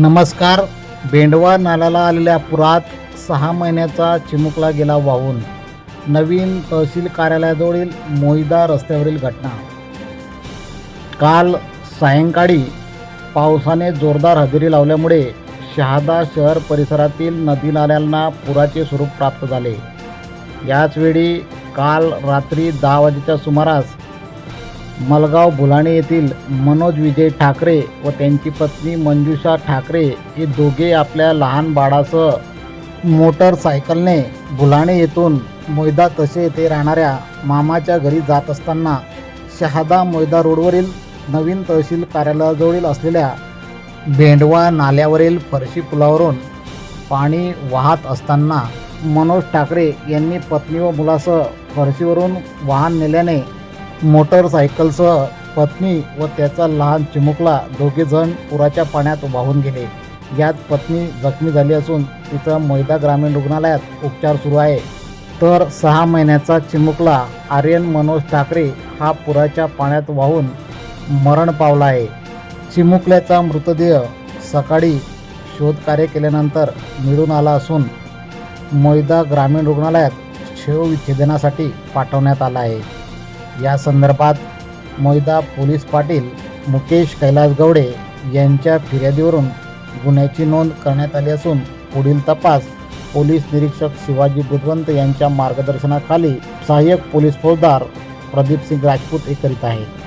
नमस्कार. बेंडवा नाल्याला आलेल्या पुरात सहा महिन्याचा चिमुकला गेला वाहून. नवीन तहसील कार्यालयाजवळील मोईदा रस्त्यावरील घटना. काल सायंकाळी पावसाने जोरदार हजेरी लावल्यामुळे शहादा शहर परिसरातील नदी नाल्यांना पुराचे स्वरूप प्राप्त झाले. याचवेळी काल रात्री दहा वाजेच्या सुमारास मलगाव बुलाणे येथील मनोज विजय ठाकरे व त्यांची पत्नी मंजुषा ठाकरे हे दोघे आपल्या लहान बाळासह मोटरसायकलने बुलाणे येथून मोयदा तसे येथे राहणाऱ्या मामाच्या घरी जात असताना शहादा मोयदा रोडवरील नवीन तहसील कार्यालयाजवळील असलेल्या भेंडवा नाल्यावरील फरशी पुलावरून पाणी वाहत असताना मनोज ठाकरे यांनी पत्नी व मुलासह फरशीवरून वाहन नेल्याने मोटरसायकलसह पत्नी व त्याचा लहान चिमुकला दोघेजण पुराच्या पाण्यात वाहून गेले. यात पत्नी जखमी झाली असून तिचा मैदा ग्रामीण रुग्णालयात उपचार सुरू आहे. तर सहा महिन्याचा चिमुकला आर्यन मनोज ठाकरे हा पुराच्या पाण्यात वाहून मरण पावला आहे. चिमुकल्याचा मृतदेह सकाळी शोधकार्य केल्यानंतर मिळून आला असून मैदा ग्रामीण रुग्णालयात शवविच्छेदनासाठी पाठवण्यात आला आहे. या संदर्भात मोहिदा पोलीस पाटील मुकेश कैलास गवडे यांच्या फिर्यादीवरून गुन्ह्याची नोंद करण्यात आली असून पुढील तपास पोलीस निरीक्षक शिवाजी बुधवंत यांच्या मार्गदर्शनाखाली सहाय्यक पोलीस फौजदार प्रदीप सिंग राजपूत हे करीत आहे